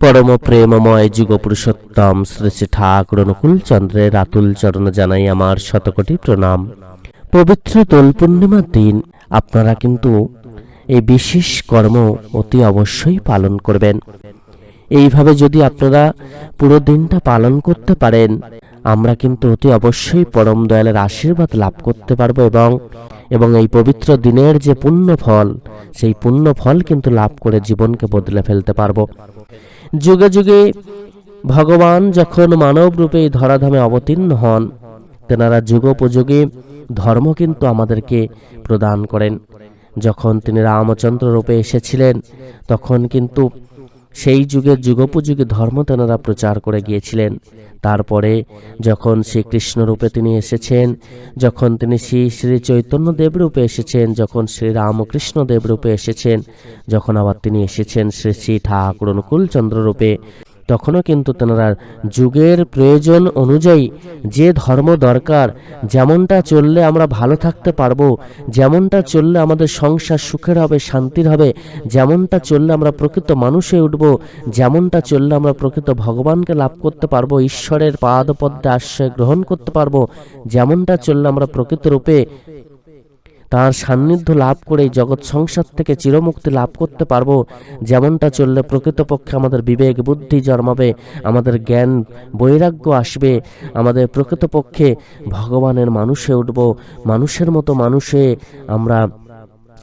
পরম প্রেমময় যুগ পুরুষোত্তম শ্রী শ্রী ঠাকুর অনুকূল চন্দ্রের আতুল চরণ জানাই আমার শতকোটি প্রণাম। পবিত্র দোল পূর্ণিমার দিন আপনারা কিন্তু এই বিশেষ কর্ম অতি অবশ্যই পালন করবেন। এইভাবে যদি আপনারা পুরো দিনটা পালন করতে পারেন, আমরা কিন্তু অতি অবশ্যই পরম দয়ালের আশীর্বাদ লাভ করতে পারব এবং এবং এই পবিত্র দিনের যে পুণ্য ফল সেই পুণ্য ফল কিন্তু লাভ করে জীবনকে বদলে ফেলতে পারব। যুগে যুগে ভগবান যখন মানব রূপে ধরাধামে অবতীর্ণ হন, তেনারা যুগোপযোগী ধর্ম কিন্তু আমাদেরকে প্রদান করেন। যখন তিনি রামচন্দ্র রূপে এসেছিলেন, তখন কিন্তু সেই যুগে, যুগোপযোগী ধর্ম তেনারা প্রচার করে গিয়েছিলেন। তারপরে যখন শ্রীকৃষ্ণ রূপে তিনি এসেছেন, যখন তিনি শ্রী শ্রী চৈতন্য দেব রূপে এসেছেন, যখন শ্রী রামকৃষ্ণ দেব রূপে এসেছেন, যখন আবার তিনি এসেছেন শ্রী শ্রী ঠাকুর অনুকূলচন্দ্র রূপে তখনও কিন্তু তেনারা যুগের প্রয়োজন অনুযায়ী যে ধর্ম দরকার, যেমনটা চললে আমরা ভালো থাকতে পারব, যেমনটা চললে আমাদের সংসার সুখের হবে, শান্তির হবে, যেমনটা চললে আমরা প্রকৃত মানুষ হয়ে উঠব, যেমনটা চললে আমরা প্রকৃত ভগবানকে লাভ করতে পারব, ঈশ্বরের পাদপদ্মে আশ্রয় গ্রহণ করতে পারব, যেমনটা চললে আমরা প্রকৃত রূপে তার সান্নিধ্য লাভ করেই জগৎ সংসার থেকে চিরমুক্তি লাভ করতে পারব। যেমনটা চললে প্রকৃতপক্ষে আমাদের বিবেক, বুদ্ধি জন্মাবে, আমাদের জ্ঞান, বৈরাগ্য আসবে, আমাদের প্রকৃতপক্ষে ভগবানের মানুষে উঠব। মানুষের মতো মানুষে আমরা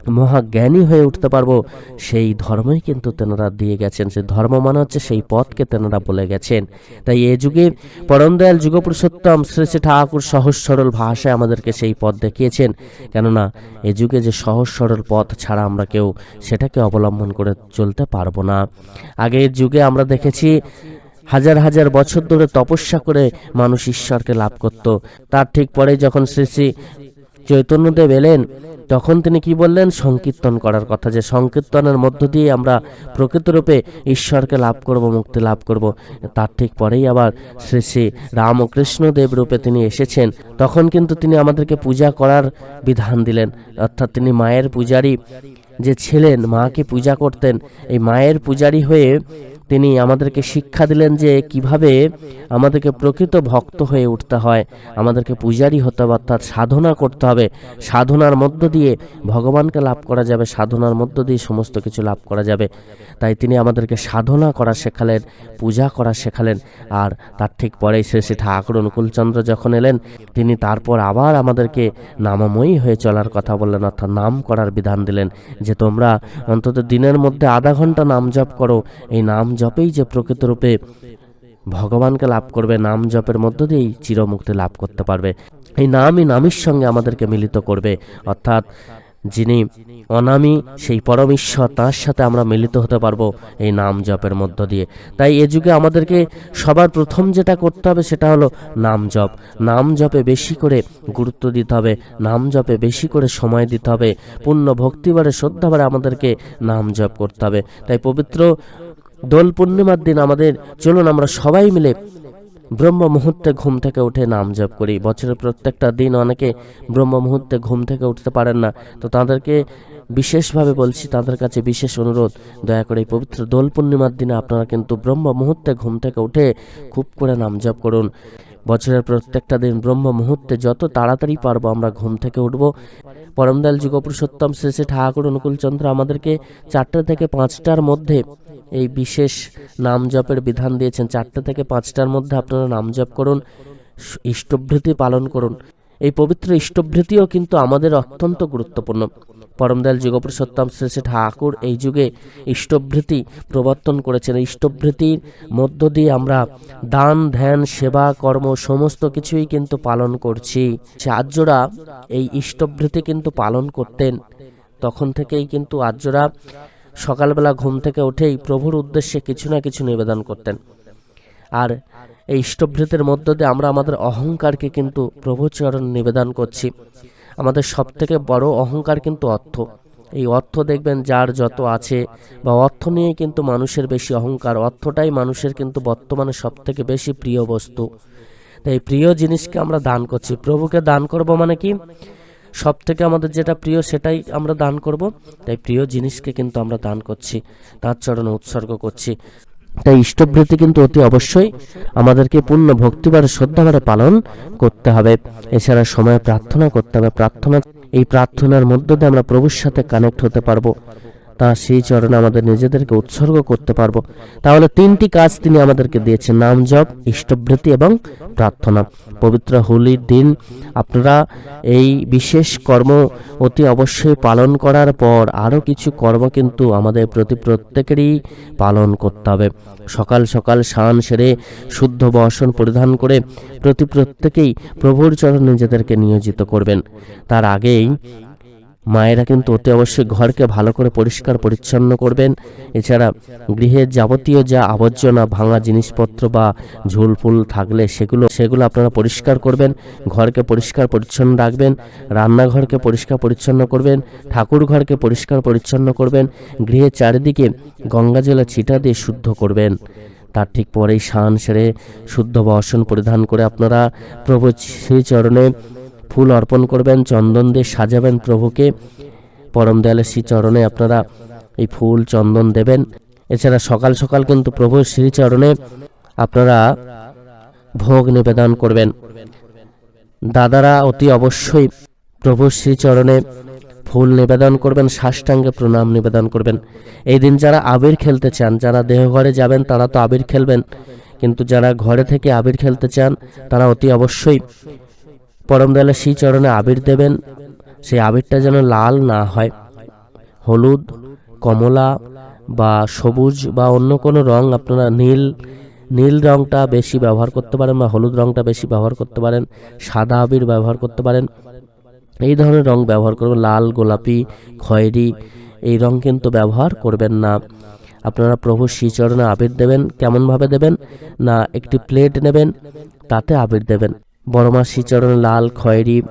মহাজ্ঞানী হয়ে উঠতে পারব। সেই ধর্মই কিন্তু তেনারা দিয়ে গেছেন। সেই ধর্ম মানে হচ্ছে সেই পথকে তেনারা বলে গেছেন। তাই এ যুগে পরম দয়াল যুগপুরুষোত্তম শ্রী শ্রী ঠাকুর সহজ সরল ভাষায় আমাদেরকে সেই পথ দেখিয়েছেন। কেননা এ যুগে যে সহজ সরল পথ ছাড়া আমরা কেউ সেটাকে অবলম্বন করে চলতে পারব না। আগের যুগে আমরা দেখেছি হাজার হাজার বছর ধরে তপস্যা করে মানুষ ঈশ্বরকে লাভ করত। তার ঠিক পরে যখন শ্রী শ্রী চৈতন্যদেব এলেন। তখন তিনি কি বললেন? সংকীর্তন করার কথা যে সংকীর্তনের মধ্য দিয়ে আমরা প্রকৃতরূপে ঈশ্বরকে লাভ করব, মুক্তি লাভ করব, তার ঠিক পরেই আবার শ্রী শ্রী রামকৃষ্ণ দেব রূপে তিনি এসেছেন। তখন কিন্তু তিনি আমাদেরকে পূজা করার বিধান দিলেন। অর্থাৎ তিনি মায়ের পূজারী যে ছিলেন মাকে পূজা করতেন? এই মায়ের পূজারী হয়ে তিনি আমাদেরকে শিক্ষা দিলেন যে কীভাবে আমাদেরকে প্রকৃত ভক্ত হয়ে উঠতে হয়। আমাদেরকে পূজারী হতে হবে, অর্থাৎ সাধনা করতে হবে। সাধনার মধ্য দিয়ে ভগবানকে লাভ করা যাবে, সাধনার মধ্য দিয়ে সমস্ত কিছু লাভ করা যাবে। তাই তিনি আমাদেরকে সাধনা করা শেখালেন, পূজা করা শেখালেন। আর তার ঠিক পরেই শ্রী শ্রী ঠাকুর অনুকূলচন্দ্র যখন এলেন, তিনি তারপর আবার আমাদেরকে নামময়ী হয়ে চলার কথা বললেন, অর্থাৎ নাম করার বিধান দিলেন যে তোমরা অন্তত দিনের মধ্যে আধা ঘণ্টা নাম জপ করো। এই নাম জপেই যে প্রকৃতরূপে ভগবানকে লাভ করবে নাম জপের মধ্য দিয়েই চিরমুক্তি লাভ করতে পারবে। এই নামই নামের সঙ্গে আমাদেরকে মিলিত করবে। অর্থাৎ যিনি অনামী, সেই পরম ঈশ্বর তার সাথে আমরা মিলিত হতে পারব এই নাম জপের মধ্য দিয়ে। তাই এ যুগে আমাদেরকে সবার প্রথম যেটা করতে হবে সেটা হলো নাম জপ নাম জপে বেশি করে গুরুত্ব দিতে হবে নাম জপে বেশি করে সময় দিতে হবে, পূর্ণ ভক্তিবারে শ্রদ্ধাবারে আমাদেরকে নাম জপ করতে হবে। তাই পবিত্র দোল পূর্ণিমার দিন আমাদের, চলুন আমরা সবাই মিলে ব্রহ্ম মুহূর্তে ঘুম থেকে উঠে নাম জপ করি। বছরের প্রত্যেকটা দিন অনেকে ব্রহ্ম মুহূর্তে ঘুম থেকে উঠতে পারেন না। তো তাদেরকে বিশেষভাবে বলছি, তাদের কাছে বিশেষ অনুরোধ, দয়া করে এই পবিত্র দোল পূর্ণিমার দিনে আপনারা কিন্তু ব্রহ্ম মুহূর্তে ঘুম থেকে উঠে খুব করে নাম জপ করুন। বছরের প্রত্যেকটা দিন ব্রহ্ম মুহূর্তে যত তাড়াতাড়ি পারব আমরা ঘুম থেকে উঠব। পরমদয়াল যুগ পুরুষোত্তম শেষে ঠাকুর অনুকূলচন্দ্র আমাদেরকে চারটে থেকে পাঁচটার মধ্যে এই বিশেষ নাম জপের বিধান দিয়েছেন। চারটে থেকে পাঁচটার মধ্যে আপনারা নাম জপ করুন, ইষ্টভৃতি পালন করুন। এই পবিত্র ইষ্টভৃতিও কিন্তু আমাদের অত্যন্ত গুরুত্বপূর্ণ। পরমদয়াল যুগপুরুষোত্তম শ্রী ঠাকুর এই যুগে ইষ্টভৃতি প্রবর্তন করেছেন। ইষ্টভৃতির মধ্য দিয়ে আমরা দান, ধ্যান, সেবা, কর্ম সমস্ত কিছুই কিন্তু পালন করছি। আর্যরা এই ইষ্টভৃতি কিন্তু পালন করতেন। তখন থেকেই কিন্তু আর্যরা সকালবেলা ঘুম থেকে উঠেই প্রভুর উদ্দেশ্যে কিছু না কিছু নিবেদন করতেন। আর এই ইষ্টভৃতের মধ্য দিয়ে আমরা আমাদের অহংকারকে কিন্তু প্রভু চরণ নিবেদন করছি। আমাদের সব থেকে বড় অহংকার কিন্তু অর্থ। এই অর্থ দেখবেন যার যত আছে বা অর্থ নিয়ে কিন্তু মানুষের বেশি অহংকার, অর্থটাই মানুষের কিন্তু বর্তমানে সব থেকে বেশি প্রিয় বস্তু। তাই প্রিয় জিনিসকে আমরা দান করছি। প্রভুকে দান করব মানে কি? সব থেকে আমাদের যেটা প্রিয় সেটাই আমরা দান করব। তাই প্রিয় জিনিসকে কিন্তু আমরা দান করছি, তার চরণে উৎসর্গ করছি। তাই ইষ্টবৃত্তি কিন্তু অতি অবশ্যই আমাদেরকে পূর্ণ ভক্তিবার শ্রদ্ধাভারে পালন করতে হবে। এছাড়া সময় প্রার্থনা করতে হবে। প্রার্থনা এই প্রার্থনার মধ্য দিয়ে আমরা প্রভুর সাথে কানেক্ট হতে পারব। তার সেই চরণে আমাদের নিজেদেরকে উৎসর্গ করতে পারব। তাহলে তিনটি কাজ তিনি আমাদেরকে দিয়েছেন, নাম জপ ইষ্টবৃত্তি এবং প্রার্থনা। পবিত্র হোলির দিন আপনারা এই বিশেষ কর্ম অতি অবশ্যই পালন করার পর আরও কিছু কর্ম কিন্তু আমাদের প্রতি প্রত্যেকেরই পালন করতে হবে। সকাল সকাল স্নান সেরে শুদ্ধ বসন পরিধান করে প্রতি প্রত্যেকেই প্রভুর চরণে নিজেদেরকে নিয়োজিত করবেন। তার আগেই মায়েরা কিন্তু অতি অবশ্যই ঘরকে ভালো করে পরিষ্কার, পরিচ্ছন্ন করবেন। এছাড়া গৃহের যাবতীয় যা আবর্জনা, ভাঙা জিনিসপত্র বা ঝুল ফুল থাকলে সেগুলো সেগুলো আপনারা পরিষ্কার করবেন, ঘরকে পরিষ্কার, পরিচ্ছন্ন রাখবেন, রান্নাঘরকে পরিষ্কার, পরিচ্ছন্ন করবেন, ঠাকুর ঘরকে পরিষ্কার, পরিচ্ছন্ন করবেন গৃহের চারিদিকে গঙ্গা জলে ছিটা দিয়ে শুদ্ধ করবেন। তার ঠিক পরেই শান সেরে শুদ্ধ বসন পরিধান করে আপনারা প্রভু শ্রীচরণে ফুল অর্পণ করবেন, চন্দন দিয়ে সাজাবেন প্রভুকে। পরম দয়ালের শ্রীচরণে আপনারা এই ফুল, চন্দন দেবেন। এছাড়া সকাল সকাল কিন্তু প্রভুর শ্রীচরণে আপনারা ভোগ নিবেদন করবেন। দাদারা অতি অবশ্যই প্রভুর শ্রীচরণে ফুল নিবেদন করবেন, সাষ্টাঙ্গে প্রণাম নিবেদন করবেন। এই দিন যারা আবির খেলতে চান, যারা দেহঘরে যাবেন, তারা তো আবির খেলবেন। কিন্তু যারা ঘরে থেকে আবির খেলতে চান, তারা অতি অবশ্যই পরম দয়ালের শ্রী চরণে আবির দেবেন। সেই আবিরটা যেন লাল না হয়। হলুদ, কমলা বা সবুজ বা অন্য কোনো রং আপনারা নীল নীল রংটা বেশি ব্যবহার করতে পারেন বা হলুদ রংটা বেশি ব্যবহার করতে পারেন, সাদা আবির ব্যবহার করতে পারেন। এই ধরনের রং ব্যবহার করবেন, লাল, গোলাপি, খয়েরি, এই রং কিন্তু ব্যবহার করবেন না। আপনারা প্রভু শ্রীচরণে আবির দেবেন, কেমনভাবে দেবেন? না, একটি প্লেট নেবেন, তাতে আবির দেবেন। বড়মা শ্রীচরণে লাল, খয়েরি,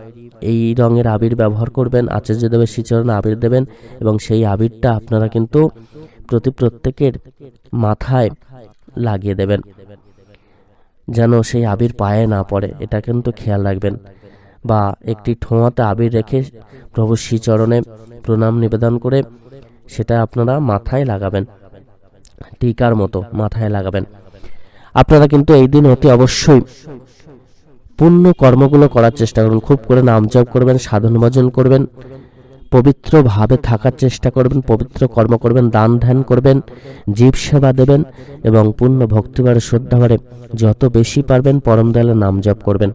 এই রঙের আবির ব্যবহার করবেন আচার্য আচার্যদেবের শ্রীচরণে আবির দেবেন এবং সেই আবিরটা আপনারা কিন্তু প্রতি প্রত্যেকের মাথায় লাগিয়ে দেবেন। যেন সেই আবির পায়ে না পড়ে, এটা কিন্তু খেয়াল রাখবেন। বা একটি ঠোঁয়াতে আবির রেখে প্রভু শ্রীচরণে প্রণাম নিবেদন করে সেটা আপনারা মাথায় লাগাবেন, টিকার মতো মাথায় লাগাবেন। আপনারা কিন্তু এই দিন অতি অবশ্যই পূর্ণ কর্মগুলো করার চেষ্টা করুন। খুব করে নাম জপ করবেন সাধন ভজন করবেন। পবিত্রভাবে থাকার চেষ্টা করবেন, পবিত্র কর্ম করবেন, দান ধ্যান করবেন, জীব সেবা দেবেন এবং পূর্ণ ভক্তিবারে শ্রদ্ধাবারে যত বেশি পারবেন পরম দয়ালের নাম জপ করবেন।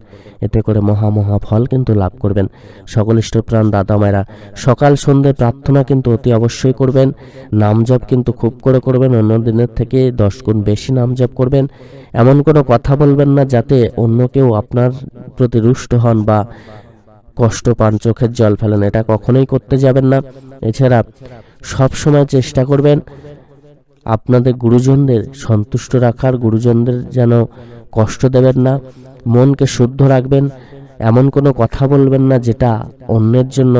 এতে করে মহা মহা ফল কিন্তু লাভ করবেন। সকল ইষ্টপ্রাণ দাদা মায়েরা, সকাল সন্ধ্যে প্রার্থনা কিন্তু অতি অবশ্যই করবেন। নাম জপ কিন্তু খুব করে করবেন, অন্য দিনের থেকে দশ গুণ বেশি নাম জপ করবেন। এমন কোনো কথা বলবেন না যাতে অন্য কেউ আপনার প্রতি রুষ্ট হন বা কষ্ট পান, চোখের জল ফেলেন, এটা কখনোই করতে যাবেন না। এছাড়া সব সময় চেষ্টা করবেন আপনাদের গুরুজনদের সন্তুষ্ট রাখার, গুরুজনদের যেন কষ্ট দেবেন না, মনকে শুদ্ধ রাখবেন, এমন কোনো কথা বলবেন না যেটা অন্যের জন্য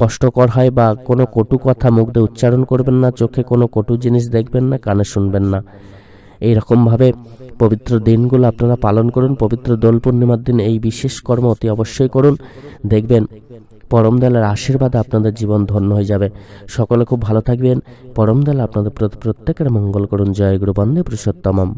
কষ্টকর হয় বা কোনো কটু কথা মুখ দিয়ে উচ্চারণ করবেন না, চোখে কোনো কটু জিনিস দেখবেন না, কানে শুনবেন না। এই রকমভাবে পবিত্র দিনগুলো আপনারা পালন করুন, পবিত্র দোল পূর্ণিমার দিন এই বিশেষ কর্ম অতি অবশ্যই করুন। দেখবেন পরম দয়ালের আশীর্বাদে আপনাদের জীবন ধন্য হয়ে যাবে। সকলে খুব ভালো থাকবেন। পরম দয়াল আপনাদের প্রতি প্রত্যেকের মঙ্গল করুন। জয় গুরু বন্দে পুরুষোত্তমম।